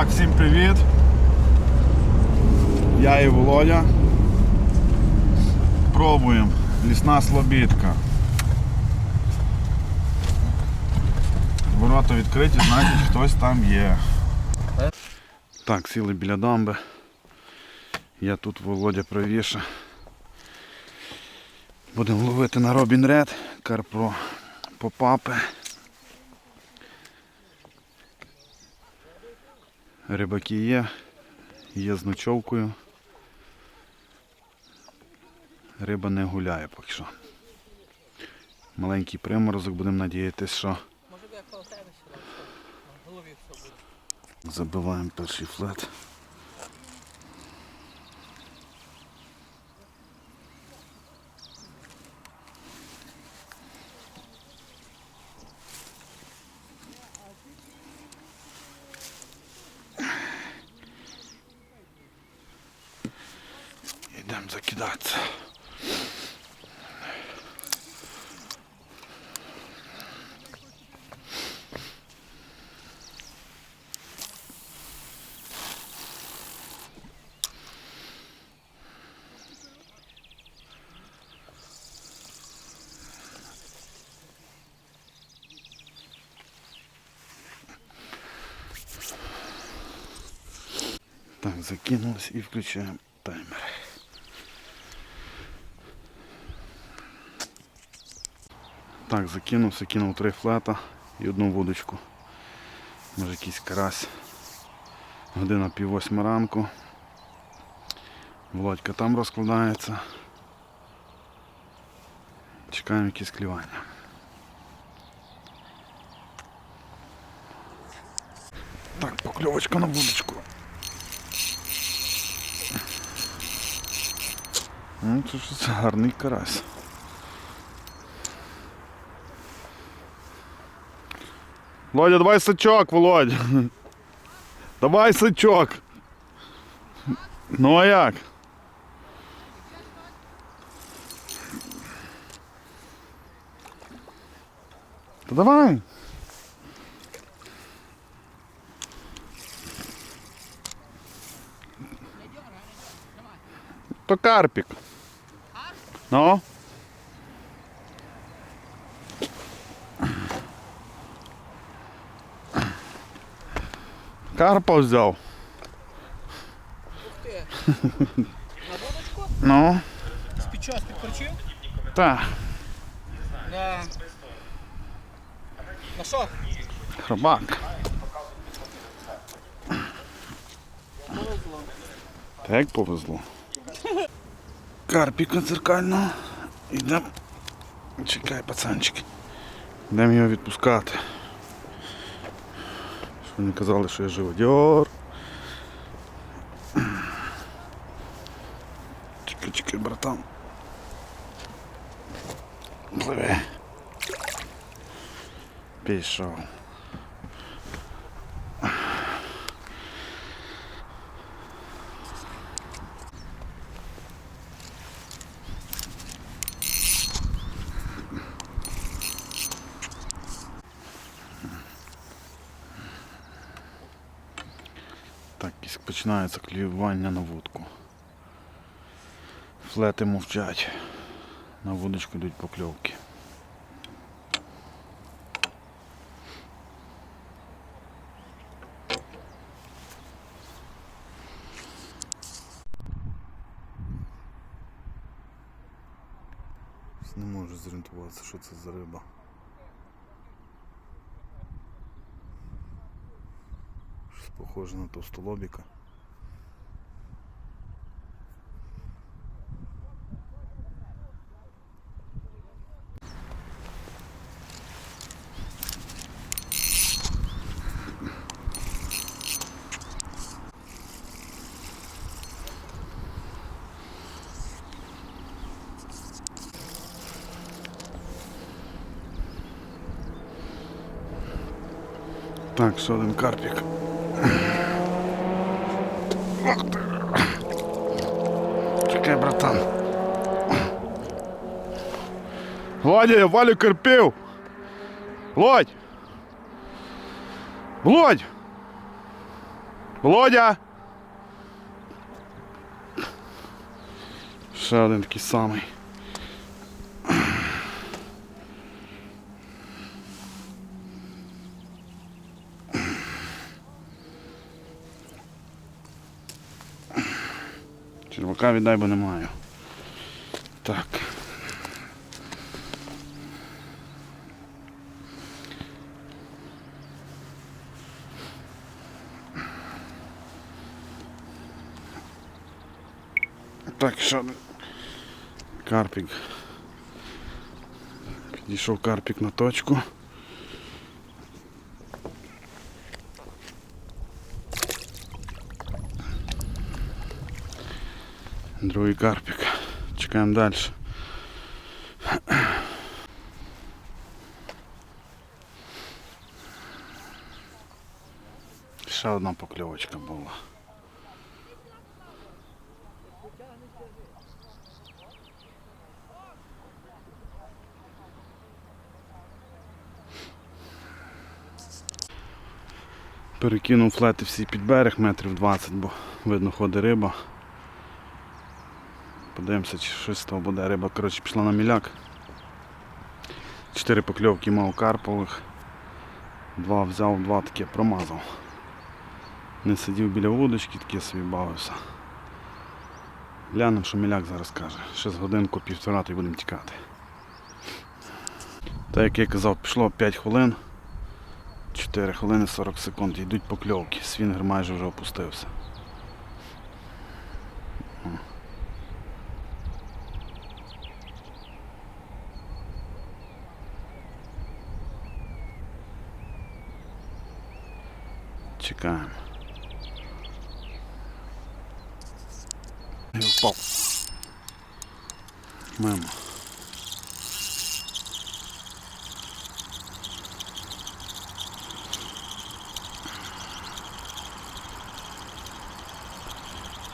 Так, всім привіт. Я і Володя. Пробуємо. Лісна слобідка. Ворота відкриті, значить хтось там є. Так, сіли біля дамби. Я тут Володя правіше. Будемо ловити на Робін Ред, карпро попапи. Рибаки є, є з ночовкою. Риба не гуляє поки що. Маленький приморозок, будемо надіятися, що забиваємо перший флет. Йдемо закидатися. Так, закинулось і включаємо Так, закинувся, кинув три флета і одну вудочку. Може якийсь карась. Година пів восьма ранку. Володька там розкладається. Чекаємо якісь клівання. Так, покльовочка на вудочку. Ну, це щось гарний карась. Володя, давай сачок, Володя. Давай сачок. Ну а як? Та давай. То карпік. Ну. Карпа взяв. Ух ти. На водочку? Ну, З під час підключив? так, На... На що? хробак. Повезло. Так повезло. Карпіка дзеркального. Йдемо. Чекай, пацанчики. Йдемо його відпускати. Вони казали, що я живодьор. Чекай, чекай, братан. Пливе. Пішов. Так, і починається клювання на вудку. Флети мовчать. На вудочку йдуть покльовки. Не можу зорієнтуватися, що це за риба. Похоже на товстолобіка. Так, ще один карпік. Чекай, братан. Владя, я валю карпів. Володь! Володь! Володя! Ще один такий самий. Червака віддай, бо не маю. Так. Так, що карпік. Підійшов карпік на точку. Другий карпік. Чекаємо далі. Ще одна покльовочка була. Перекинув флети всі під берег метрів 20, бо видно ходить риба. Подивимося, чи щось з того буде. Риба коротше, пішла на міляк. Чотири покльовки мав карпових. Два взяв, два таке промазав. Не сидів біля вудочки, таке собі бавився. Глянемо, що міляк зараз каже. Ще з годинку півтора то й будемо тікати. Так як я казав, пішло 5 хвилин. 4 хвилини 40 секунд. Йдуть покльовки. Свінгер майже вже опустився. Чекаємо. І впав. Мимо.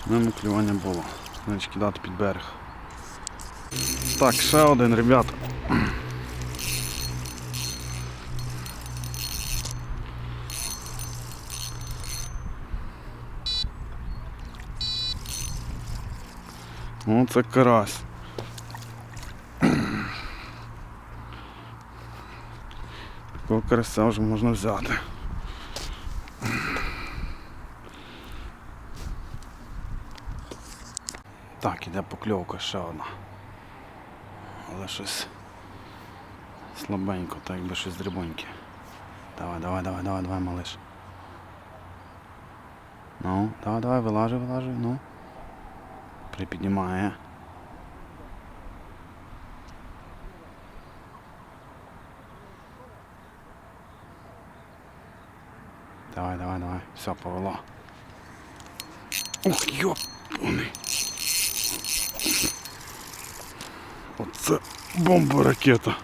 Мимо клювання було. Значить кидати під берег. Так, ще один, ребята. О, це карась. Такого карася вже можна взяти. Так, іде покльовка ще одна. Але щось слабенько, так якби щось дрібоньке. Давай, давай, давай, давай, давай, малиш. Ну, давай, давай, вилажи, вилажи, ну. Припіднімає. Давай, давай, давай. Все, повело. Ух, йопаний. Оце бомба ракета.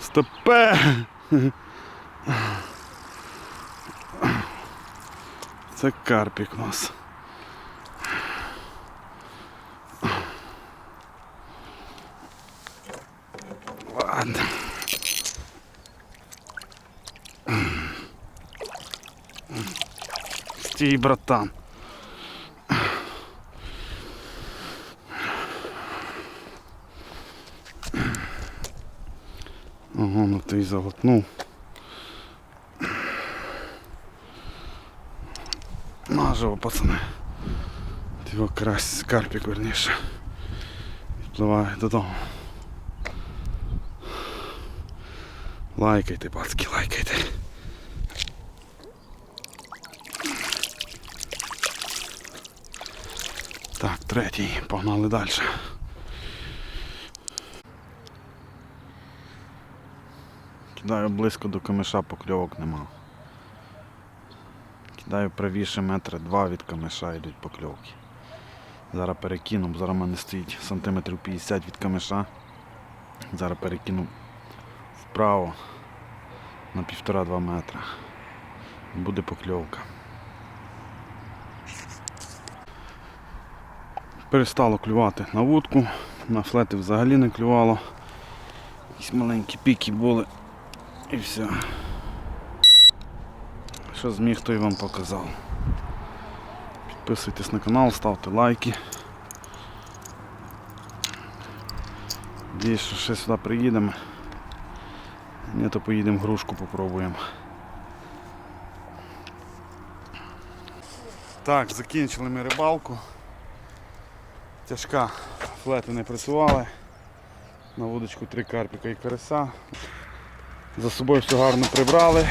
Стопе! Це карпік у нас. Стій, братан. Ага, ну ти й заглотнув. Наживо, пацани. Його карась, карпік верніше. Відпливає додому. Лайкайте, пацки, лайкайте. Так, третій, погнали далі. Кидаю близько до камиша, покльовок нема. Кидаю правіше метра два від камиша йдуть покльовки. Зараз перекину, зараз в мене стоїть сантиметрів 50 від камиша. Зараз перекину вправо на півтора-два метра. Буде покльовка. Перестало клювати на вудку, на флети взагалі не клювало. Якісь маленькі піки були і все. Що зміг, то і вам показав. Підписуйтесь на канал, ставте лайки. Надіюсь, що ще сюди приїдемо. Ні, то поїдемо грушку попробуємо. Так, закінчили ми рибалку. Тяжка, флети не працювали. На вудочку три карпіка і карася. За собою все гарно прибрали.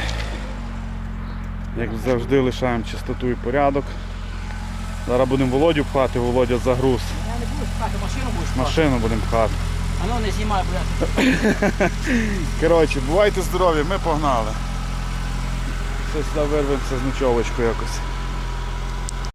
Як завжди лишаємо чистоту і порядок. Зараз будемо Володю пхати, Володя загруз. Я не буду пхати, машину будеш пхати. Машину будемо пхати. А ну не знімай, блядь. Коротше, бувайте здорові, ми погнали. Сюди вирвемося з ночовочку якось.